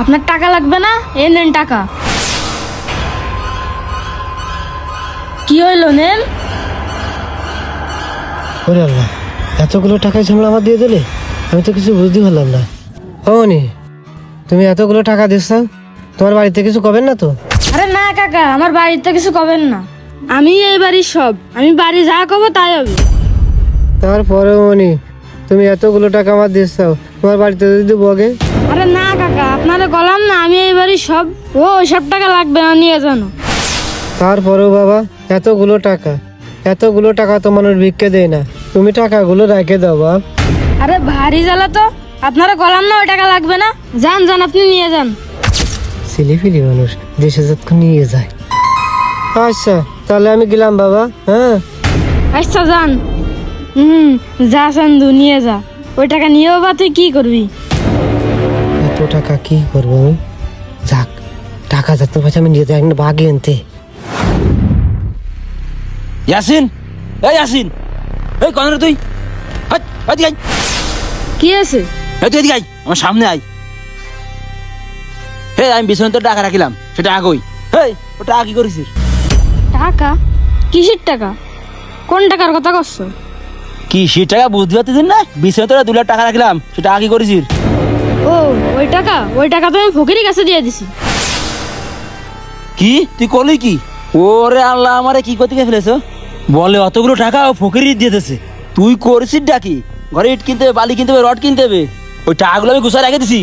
আপনার টাকা লাগবে না? এই নেন টাকা। কি হইল নেন? ওরে আল্লাহ এতগুলো টাকা ঝামেলা আমার দিয়ে দিলে? আমি তো কিছু বুঝতে পারলাম না। হনি তুমি এতগুলো টাকা দিচ্ছ তোমার বাড়িতে কিছু কবেন না তো? আরে না কাকা আমার বাড়িতে কিছু কবেন না। আমি এই বাড়ির সব আমি বাড়ি যা কব তাই হবে। তারপরে মনি তুমি এতগুলো টাকা আমার দিচ্ছ তোমার বাড়িতে যদি বগে আরে না কাকা আপনারা গলাম না আমি এই বাড়ির সব ও ওইসব টাকা লাগবে না নিয়ে জানো তারপরেও বাবা এতগুলো টাকা। এতগুলো টাকা তো মানুষ ভিক্ষে দেয় না। তুমি টাকাগুলো রেখে দাও বাপ। আরে ভারী জ্বালা তো। আপনারা গলাম না ওই টাকা লাগবে না। যান যান আপনি নিয়ে যান। সিলিফিলি মানুষ দেশে যতক্ষণ নিয়ে যায়। আচ্ছা তাহলে আমি গেলাম বাবা হ্যাঁ? আচ্ছা যান। হুম যা চান্দু নিয়ে যা। ওই টাকা নিয়েও বা তুই কি করবি? টাকা কি করব আমি? যাক টাকা যত পাচ্ছে আমি নিয়ে যাই একটা বাঘে আনতে। ইয়াসিন এই ইয়াসিন এই কোন তুই? হাট হাট গাই কি আছে? এই তুই এদিকে আয় আমার সামনে আয়। হে আমি বিছানে তো টাকা রাখিলাম সেটা আগই। হেই ওটা আগে করেছিস? টাকা? কিসের টাকা? কোন টাকার কথা করছ কি সে টাকা বুঝতে পারতেছিস না? বিছানে তো দু লাখ টাকা রাখলাম সেটা আগে করেছিস। ও ওই টাকা ওই টাকা তো আমি ফকিরের কাছে দিয়ে দিছি। কি? তুই করলি কি? ওরে আল্লাহ আমারে কি করতে গিয়ে ফেলেছ? বলে অতগুলো টাকা ও ফকিরই দিয়ে দিছে তুই করেছিস ডাকি ঘরে ইট কিনতে হবে বালি কিনতে হবে রড কিনতে হবে। ওই টাকাগুলো আমি গুছায় রেখে দিছি।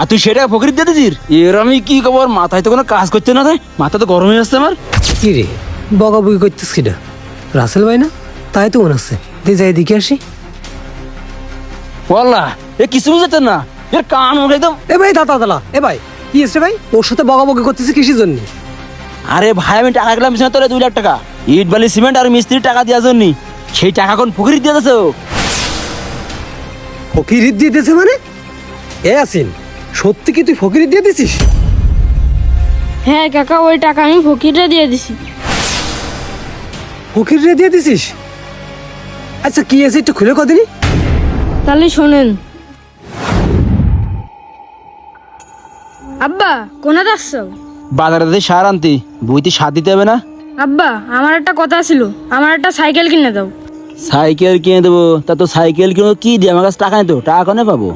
আর তুই সেটা ফকির দিয়ে দিছিস? এর আমি কি খবর মাথায় তো কোনো কাজ করছে না তাই মাথা তো গরম হয়ে যাচ্ছে আমার। কি রে? বকাবকি করতেস কিনা রাসেল ভাই না? তাই তো মনে হচ্ছে। দিয়ে যাই দিকে আসি। বল্লা এ কিছু বুঝতে না। এর কান মুখ একদম। এ ভাই দাদা দাদা এ ভাই কি এসছে ভাই? ওর সাথে বকাবকি করতেছে কিসের জন্য? আরে ভাই আমি টাকা গেলাম বিছানা তোলে দুই লাখ টাকা। ইট বালি সিমেন্ট আর মিস্ত্রির টাকা দেওয়ার জন্য। সেই টাকা কোন ফকির দিয়ে ও? ফকির দিয়ে দিয়েছে মানে? এ আসিন সত্যি কি তুই ফকির দিয়ে দিছিস? হ্যাঁ কাকা ওই টাকা আমি ফকিরে দিয়ে দিছি। ফকির দিয়ে দিছিস? আচ্ছা কি আছে একটু খুলে কদিনই তাহলে শোনেন। আব্বা কোনা যাচ্ছ? বাজারে দিয়ে সার আনতি বইতে সার দিতে হবে না? আব্বা আমার একটা কথা ছিল আমার একটা সাইকেল কিনে দাও। সাইকেল কিনে দেবো তা তো সাইকেল কিনে কি দিয়ে? আমার কাছে টাকা নেই তো টাকা কনে পাবো?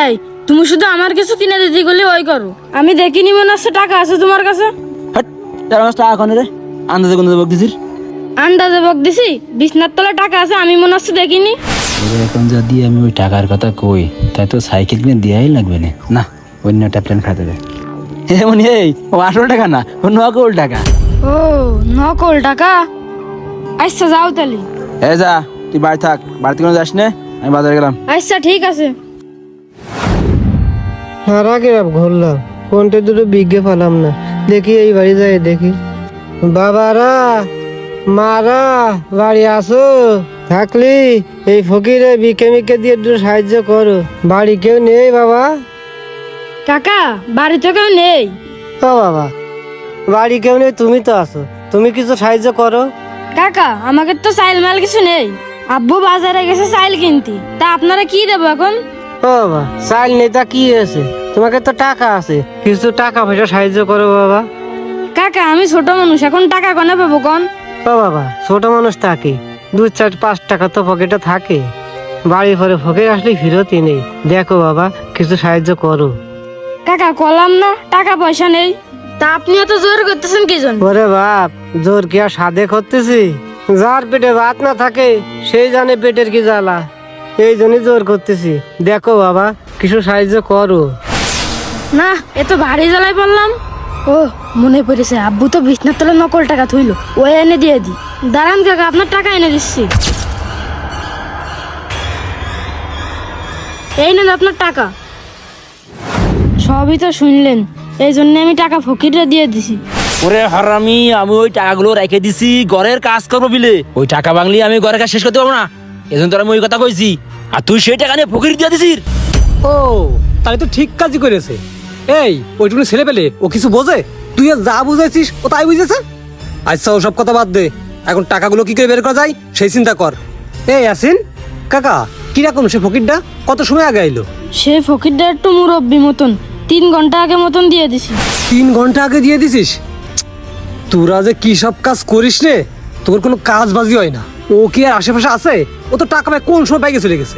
এই তুমি শুধু আমার কিছু কিনে দিতে গেলে ওই করো। আমি দেখিনি মনে হচ্ছে টাকা আছে তোমার কাছে। হাট তার আমার টাকা কনে রে। আন্দাজে কোন দেবো দিছিস? আন্দাজে বক দিছি বিছনার তলায় টাকা আছে আমি মনে হচ্ছে দেখিনি। এখন যদি আমি ওই টাকার কথা কই তাই তো সাইকেল কিনে দেওয়াই লাগবে না। না অন্য একটা প্ল্যান খাতে দে। এমন এই ও আসল টাকা না ও নকল টাকা। ও নকল টাকা? আচ্ছা যাও তাহলে। এ যা তুই বাড়ি থাক বাড়িতে কোনো যাস না আমি বাজারে গেলাম। আচ্ছা ঠিক আছে। আর আগে ঘুরলাম কোনটা দুটো বিজ্ঞে পালাম না। দেখি এই বাড়ি যাই দেখি। বাবারা মারা বাড়ি আসো। থাকলি এই ফকিরে বিকে মিকে দিয়ে একটু সাহায্য করো। বাড়ি কেউ নেই বাবা। কাকা বাড়িতে কেউ নেই। ও বাবা বাড়ি কেউ নেই তুমি তো আছো। তুমি কিছু সাহায্য করো। কাকা আমাকে তো চাইল মাল কিছু নেই। আব্বু বাজারে গেছে চাইল কিনতে। তা আপনারা কি দেবো এখন? ও বাবা চাইল নেই তা কি আছে তোমাকে তো টাকা আছে। কিছু টাকা পয়সা সাহায্য করো বাবা। কাকা আমি ছোট মানুষ এখন টাকা কনে পাবো কন? ও বাবা ছোট মানুষ থাকে। দু চার পাঁচ টাকা তো পকেটে থাকে। বাড়ি পরে ফকির আসলে ফিরতই নেই। দেখো বাবা কিছু সাহায্য করো। কাকা কলাম না টাকা পয়সা নেই। তা আপনি এত জোর করতেছেন কি জন্য? ওরে বাপ জোর কি আর সাদে করতেছি? যার পেটে ভাত না থাকে সেই জানে পেটের কি জ্বালা। এই জন্যই জোর করতেছি। দেখো বাবা কিছু সাহায্য করো। না এ তো ভারী জ্বালায় পড়লাম ও মনে পড়েছে আব্বু তো বিছনার তলে নকল টাকা থইলো ও এনে দিয়ে দি। দাঁড়ান কাকা আপনার টাকা এনে দিচ্ছি। এই নেন আপনার টাকা। সবই তো শুনলেন। এই জন্য আমি টাকা ফকিরে দিয়ে দিছি। ওরে হারামি আমি ওই টাকাগুলো রেখে দিছি ঘরের কাজ করব বিলে। ওই টাকা বাংলি আমি ঘরের কাজ শেষ করতে পারব না। এজন্য তোর আমি ওই কথা কইছি। আর তুই সেই টাকা নিয়ে ফকির দিয়ে দিছিস? ও তাই তো ঠিক কাজই করেছে। এই ওইটুকু ছেলে পেলে ও কিছু বোঝে? তুই আর যা বুঝেছিস ও তাই বুঝেছে? আচ্ছা ও সব কথা বাদ দে। এখন টাকাগুলো কি করে বের করা যায় সেই চিন্তা কর। এই আসিন কাকা কীরকম সে ফকিরটা? কত সময় আগে আইলো? সে ফকিরটা একটু মুরব্বী মতন। তিন ঘণ্টা আগে মতন দিয়ে দিছি। তিন ঘণ্টা আগে দিয়ে দিছিস? তোরা যে কি সব কাজ করিস রে তোর কোনো কাজ বাজি হয় না। ও কি আর আশেপাশে আছে? ও তো টাকা পায় কোন সময় পাইকে চলে গেছে?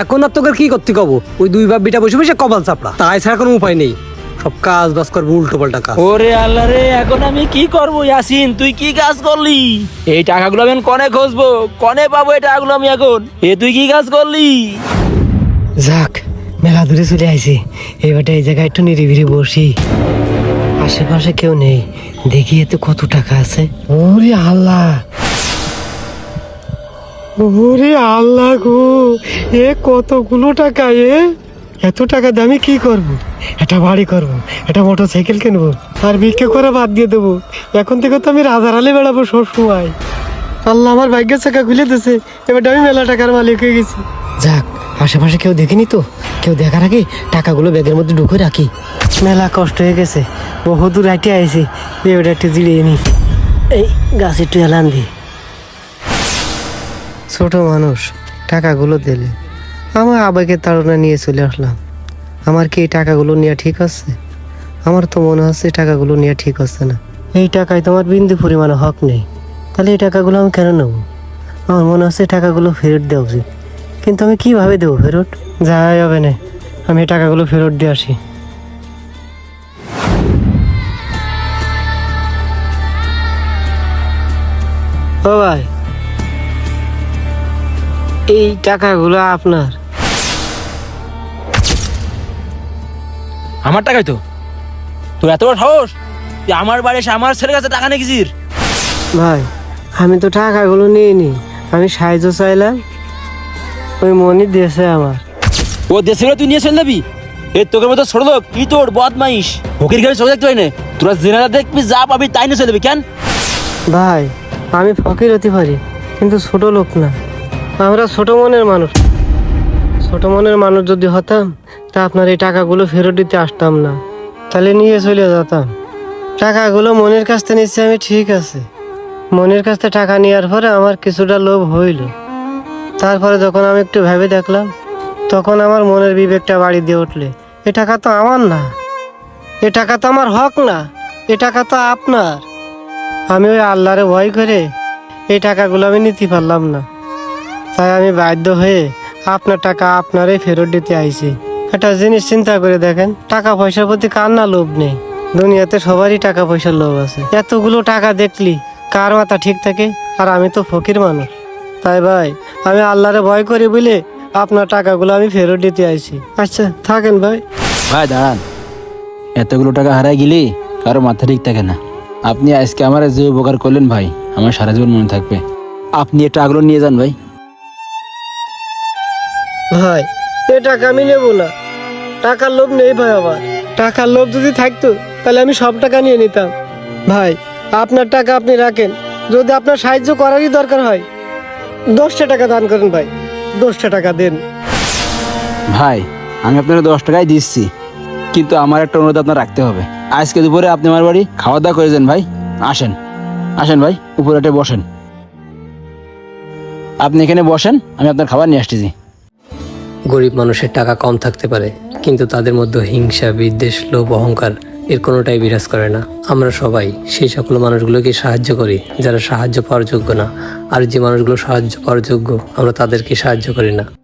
এখন আর তোকে কি করতে কব? ওই দুই বাপ বিটা বসে বসে কপাল চাপড়া। তাই ছাড়া কোনো উপায় নেই। সব কাজ বাজ করব উল্টো পাল্টা কাজ। ওরে আল্লাহ রে এখন আমি কি করব ইয়াসিন? তুই কি কাজ করলি? এই টাকাগুলো আমি এখন কনে খুঁজবো? কনে পাবো এই টাকাগুলো আমি এখন? এ তুই কি কাজ করলি? যাক মেলা দূরে চলে আইছি। এবারটা এই জায়গায় একটু নিরিবিরি বসি। আশেপাশে কেউ নেই। দেখি এতে কত টাকা আছে। ওরে আল্লাহ! ওরে আল্লাহ গো! এ কতগুলো টাকা এ? এত টাকা দিয়ে আমি কি করব? একটা বাড়ি করব, একটা মোটর সাইকেল কিনবো, আর ভিক্ষে করে বাদ দিয়ে দেবো। এখন থেকে তো আমি রাজার আলে বেড়াবো সবসময়। আল্লাহ আমার ভাগ্যের চাকা খুলে দিয়েছে। এবার আমি মেলা টাকার মালিক হয়ে গেছি। যাক আশেপাশে কেউ দেখেনি তো? কেউ দেখার আগে টাকাগুলো ব্যাগের মধ্যে ঢুকে রাখি। মেলা কষ্ট হয়ে গেছে। বহু দূর হাইটে আইছি। এবার একটু জিড়িয়ে নি। এই গাছ একটু এলান দি। ছোট মানুষ, টাকাগুলো দিলে। আমার আবেগের তাড়না নিয়ে চলে আসলাম। আমার কি এই টাকাগুলো নেওয়া ঠিক আছে? আমার তো মনে হচ্ছে টাকাগুলো নেওয়া ঠিক হচ্ছে না। এই টাকায় তোমার বিন্দু পরিমাণে হক নেই। তাহলে এই টাকাগুলো আমি কেন নেব? আমার মনে হচ্ছে টাকাগুলো ফেরত দেওয়া উচিত। কিন্তু আমি কীভাবে দেবো ফেরত? যাই হবে না। আমি এই টাকাগুলো ফেরত দিয়ে আসি। ও ভাই এই টাকাগুলো আপনার। আমার টাকাই তো? তোর এত বড় সাহস? তুই আমার বাড়ি এসে আমার ছেলের কাছে টাকা নিয়েছিস ভাই আমি তো টাকাগুলো নিয়ে নি আমি সাহায্য চাইলাম। ওই মনি দিয়েছে আমার। ও দেশে তুই নিয়ে চলে যাবি? এ তোকে মতো ছোট লোক কি তোর বদমাইশ। ফকির গাড়ি চলে দেখতে হয় না। তোরা জেনারা দেখবি যা পাবি তাই নিয়ে চলে যাবি কেন? ভাই আমি ফকির হতে পারি কিন্তু ছোট লোক না। আমরা ছোট মনের মানুষ। ছোট মনের মানুষ যদি হতাম তা আপনার এই টাকাগুলো ফেরত দিতে আসতাম না। তাহলে নিয়ে চলে যেতাম। টাকাগুলো মনের কাছ থেকে নিচ্ছি আমি ঠিক আছে। মনের কাছ থেকে টাকা নেওয়ার পরে আমার কিছুটা লোভ হইল। তারপরে যখন আমি একটু ভেবে দেখলাম, তখন আমার মনের বিবেকটা বাড়ি দিয়ে উঠলে। এ টাকা তো আমার না। এ টাকা তো আমার হক না। এ টাকা তো আপনার। আমি ওই আল্লাহরে ভয় করে এই টাকাগুলো আমি নিতে পারলাম না। তাই আমি বাধ্য হয়ে আপনার টাকা আপনারই ফেরত দিতে আইছি। একটা জিনিস চিন্তা করে দেখেন, টাকা পয়সার প্রতি কার না লোভ নেই? দুনিয়াতে সবারই টাকা পয়সার লোভ আছে। এতগুলো টাকা দেখলি, কার মাথা ঠিক থাকে? আর আমি তো ফকির মানুষ। তাই ভাই আমি আল্লাহরে ভয় করি বলে আপনার টাকাগুলো আমি ফেরত দিতে আইছি। আচ্ছা থাকেন ভাই। ভাই দাঁড়ান। এতগুলো টাকা হারাই গেলি কারও মাথা ঠিক থাকে না। আপনি আজকে আমার যে উপকার করলেন ভাই আমার সারা জীবন মনে থাকবে। আপনি এই টাকাগুলো নিয়ে যান ভাই। ভাই এ টাকা আমি নেব না। টাকার লোভ নেই ভাই আমার। টাকার লোভ যদি থাকতো তাহলে আমি সব টাকা নিয়ে নিতাম। ভাই আপনার টাকা আপনি রাখেন। যদি আপনার সাহায্য করারই দরকার হয় দশটা টাকা দান করেন ভাই। দশটা টাকা দেন। ভাই আমি আপনাকে দশ টাকাই দিচ্ছি কিন্তু আমার একটা অনুরোধ আপনার রাখতে হবে। আজকে দুপুরে আপনি আমার বাড়ি খাওয়া দাওয়া করে যান ভাই। আসেন। আসেন ভাই উপরে বসেন। আপনি এখানে বসেন আমি আপনার খাবার নিয়ে আসতেছি। গরিব মানুষের টাকা কম থাকতে পারে কিন্তু তাদের মধ্যে হিংসা বিদ্বেষ লোভ অহংকার এর কোনোটাই বিরাজ করে না। আমরা সবাই সেই সকল মানুষগুলোকে সাহায্য করি, যারা সাহায্য পাওয়ার যোগ্য না। আর যে মানুষগুলো সাহায্য পাওয়ার যোগ্য, আমরা তাদেরকে সাহায্য করি না।